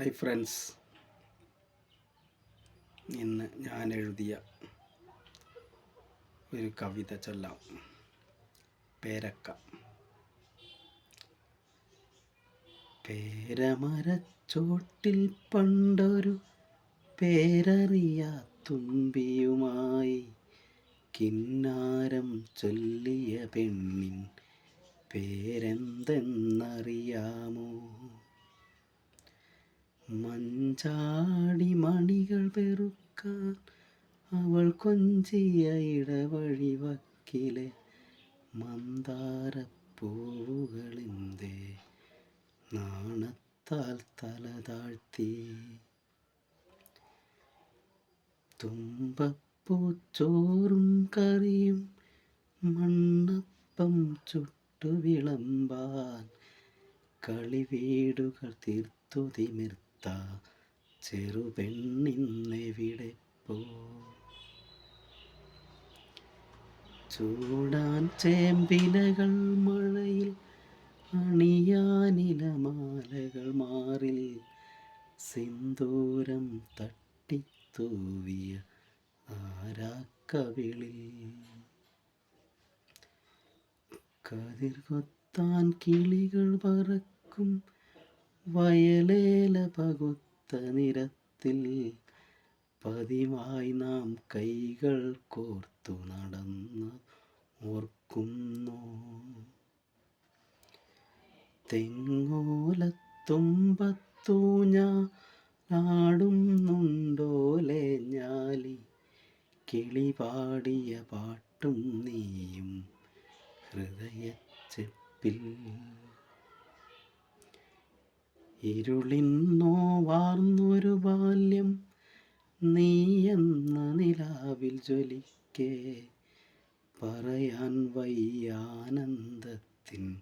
Hi friends ഇന്ന് ഞാൻ എഴുതിയ ഒരു കവിത ചൊല്ലാം. പേരക്ക. പേരമരച്ചോട്ടിൽ പണ്ടൊരു പേരറിയാ തുമ്പിയുമായി കിന്നാരം ചൊല്ലിയ പെണ്ണിൻ പേരെന്തെന്നറിയാമോ? മഞ്ചാടി മണികൾ പെറുക്കാൻ അവൾ കൊഞ്ചിയ ഇടവഴി വക്കിലെ മന്ദാരപ്പൂവുകളിന്തേ നാണത്താൽ തല താഴ്ത്തി. തുമ്പപ്പൂച്ചോറും കറിയും മണ്ണപ്പം ചുട്ടു വിളമ്പാൻ കളിവീടുകൾ തീർത്തു തിമിർത്ത ചെറുപെണ്ണിന്നെവിടെ പോ? ചൂടാൻ ചേമ്പിലകൾ മഴയിൽ അണിയാനിലമാലകൾ മാറിൽ സിന്ദൂരം തട്ടിത്തൂവിയ ആരാക്കവിളിൽ. കതിർ കൊത്താൻ കിളികൾ പറക്കും വയലേല പകുത്ത നിരത്തിൽ പതിവായി നാം കൈകൾ കോർത്തു നടന്ന് ഓർക്കുന്നു. തെങ്ങോലത്തുമ്പത്തൂഞ്ഞാടുന്നുണ്ടോലെ ഞാലി. കിളി പാടിയ പാട്ടും നീയും ഹൃദയച്ചെപ്പിൽ. ഇരുളിന്നോ വാർന്നൊരു ബാല്യം നീ എന്ന നിലാവിൽ ജ്വലിക്കേ. പറയാൻ വയ്യാനന്ദത്തിൻ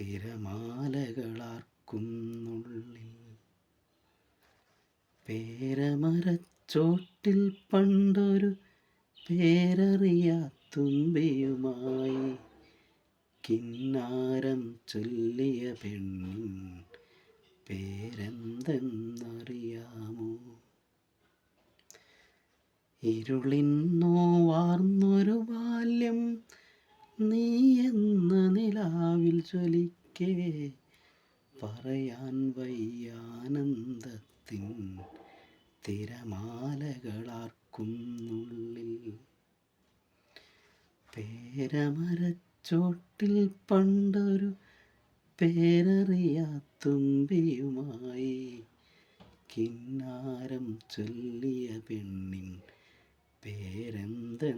തിരമാലകളാർക്കുന്നുള്ളിൽ. പേരമരച്ചോട്ടിൽ പണ്ടൊരു പേരറിയാത്തുമ്പിയുമായി കിന്നാരം ചൊല്ലിയ പെണ്ണിൻ പേരെന്തെന്നറിയാമോ? ഇരുളിന്നോ വാർന്നൊരു ബാല്യം നീ എന്ന നിലാവിൽ ചൊലിക്കേ പറയാൻ വയ്യാനന്ദത്തിൻ തിരമാലകളാർക്കുന്നുള്ളിൽ. പേരമരച്ചോട്ടിൽ പണ്ടൊരു പേരറിയാത്തുമ്പിയുമായി കിന്നാരം ചൊല്ലിയ പെണ്ണിൻ പേരെന്തെന്നറിയാമോ